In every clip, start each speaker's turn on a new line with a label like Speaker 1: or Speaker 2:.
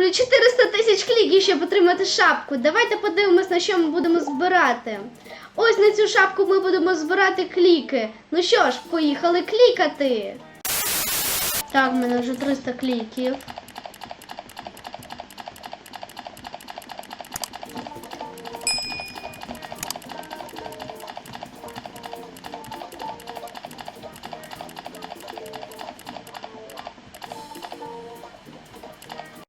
Speaker 1: зроблю 400 тисяч кліків, щоб отримати шапку. Давайте подивимось, на що ми будемо збирати. Ось на цю шапку ми будемо збирати кліки. Ну що ж, поїхали клікати. Так, в мене вже 300 кліків.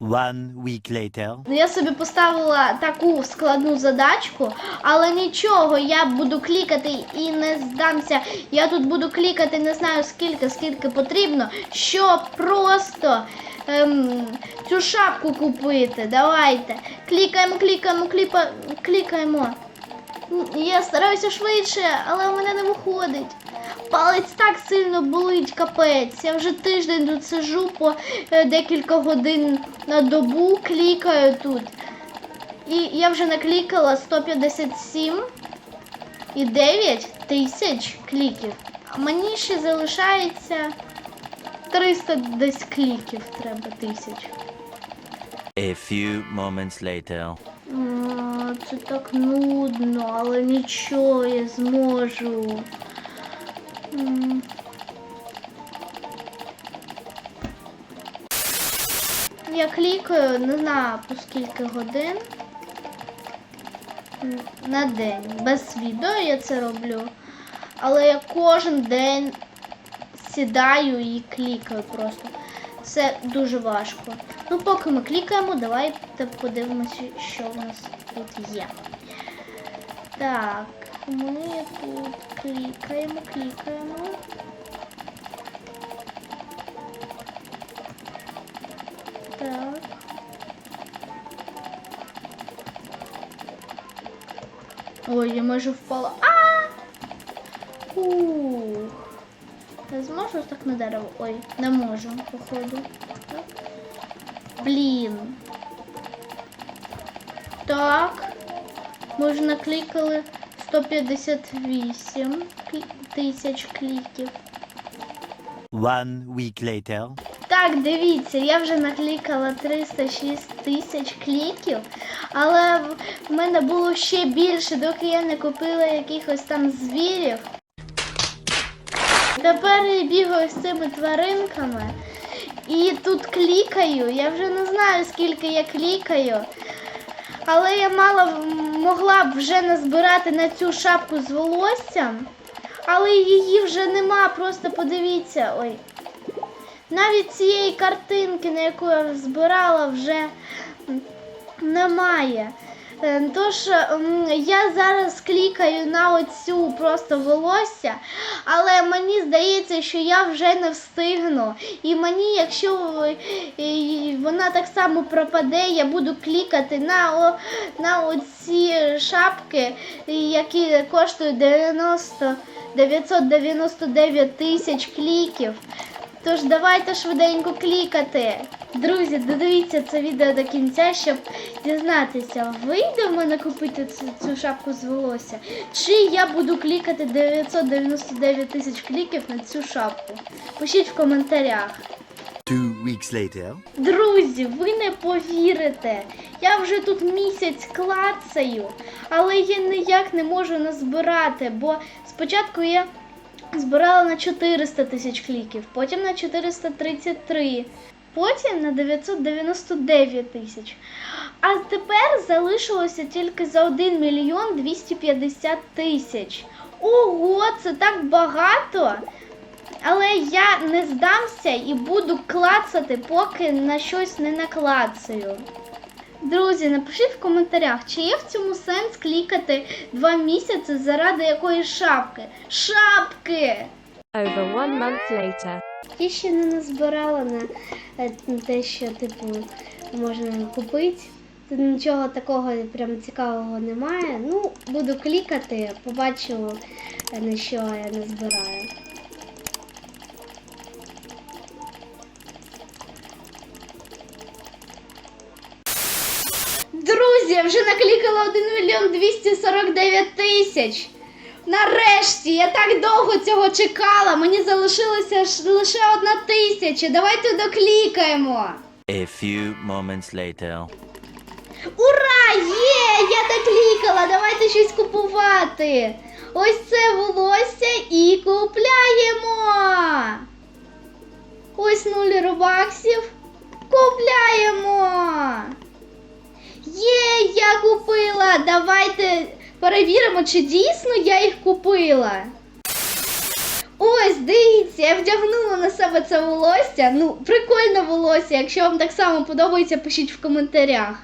Speaker 2: One week later.
Speaker 1: Ну, Я собі поставила таку складну задачку, але нічого, я буду клікати і не здамся. Я тут буду клікати, не знаю скільки, скільки потрібно, щоб просто ем, цю шапку купити. Давайте. Клікаємо, клікаємо, кліпа, клікаємо. Я стараюся швидше, але у мене не виходить. Палець так сильно болить, капець. Я вже тиждень тут сижу по е, декілька годин на добу, клікаю тут. І я вже наклікала 157 і 9 тисяч кліків. А мені ще залишається 300 десь кліків треба тисяч.
Speaker 2: A few moments later.
Speaker 1: Це так нудно, але нічого, я зможу. Я клікаю, не знаю по скільки годин на день. Без відео я це роблю. Але я кожен день сідаю і клікаю просто. Це дуже важко. Ну, поки ми клікаємо, давайте подивимося, що в нас тут є. Так, ми тут клікаємо, клікаємо. Так. Ой, я майже впала. А! Ух. Я зможу так на дерево? Ой, не можу, походу. Так. Блін. Так. Ми вже наклікали 158 тисяч кліків.
Speaker 2: One week later.
Speaker 1: Так, дивіться, я вже наклікала 306 тисяч кліків, але в- в мене було ще більше, доки я не купила якихось там звірів. Тепер я бігаю з цими тваринками і тут клікаю. Я вже не знаю, скільки я клікаю. Але я мало могла б вже назбирати на цю шапку з волоссям, але її вже нема. Просто подивіться. Ой. Навіть цієї картинки, на яку я збирала, вже немає. Е, Тож я зараз клікаю на оцю просто волосся, але мені здається, що я вже не встигну. І мені, якщо вона так само пропаде, я буду клікати на, на оці шапки, які коштують 90 999 тисяч кліків. Тож давайте швиденько клікати. Друзі, додивіться це відео до кінця, щоб дізнатися, вийде в мене купити цю, цю шапку з волосся, чи я буду клікати 999 тисяч кліків на цю шапку. Пишіть в коментарях.
Speaker 2: Two weeks later.
Speaker 1: Друзі, ви не повірите. Я вже тут місяць клацаю, але я ніяк не можу назбирати, бо спочатку я збирала на 400 тисяч кліків, потім на 433, потім на 999 тисяч. А тепер залишилося тільки за 1 мільйон 250 тисяч. Ого, це так багато! Але я не здамся і буду клацати, поки на щось не наклацаю. Друзі, напишіть в коментарях, чи є в цьому сенс клікати два місяці заради якоїсь шапки. Шапки!
Speaker 3: Over one month later.
Speaker 1: Я ще не назбирала на е, те, що типу можна купити. Тут нічого такого прям цікавого немає. Ну, буду клікати, побачу е, на що я назбираю. Друзі, я вже наклікала 1 мільйон 249 тисяч. Нарешті, я так довго цього чекала. Мені залишилося ж лише одна тисяча. Давайте доклікаємо.
Speaker 2: A few moments later.
Speaker 1: Ура! Є! Я доклікала! Давайте щось купувати. Ось це волосся і купляємо. Ось нуль робаксів. Купляємо. Є, я купила. Давайте перевіримо, чи дійсно я їх купила. Ось, дивіться, я вдягнула на себе це волосся. Ну, прикольне волосся. Якщо вам так само подобається, пишіть в коментарях.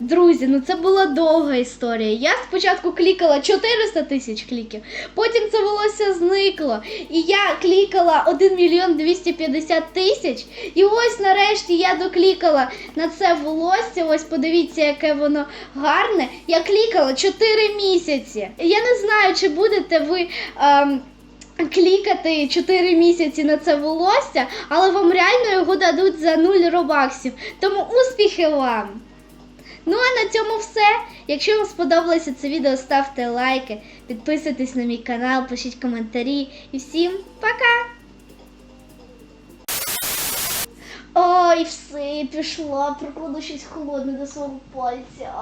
Speaker 1: Друзі, ну це була довга історія. Я спочатку клікала 400 тисяч кліків, потім це волосся зникло. І я клікала 1 мільйон 250 тисяч. І ось нарешті я доклікала на це волосся. Ось подивіться, яке воно гарне. Я клікала 4 місяці. Я не знаю, чи будете ви. Ем, Клікати 4 місяці на це волосся, але вам реально його дадуть за 0 робаксів. Тому успіхи вам! Ну а на цьому все. Якщо вам сподобалося це відео, ставте лайки, підписуйтесь на мій канал, пишіть коментарі і всім пока! Ой, все, пішла, прикладу щось холодне до свого пальця.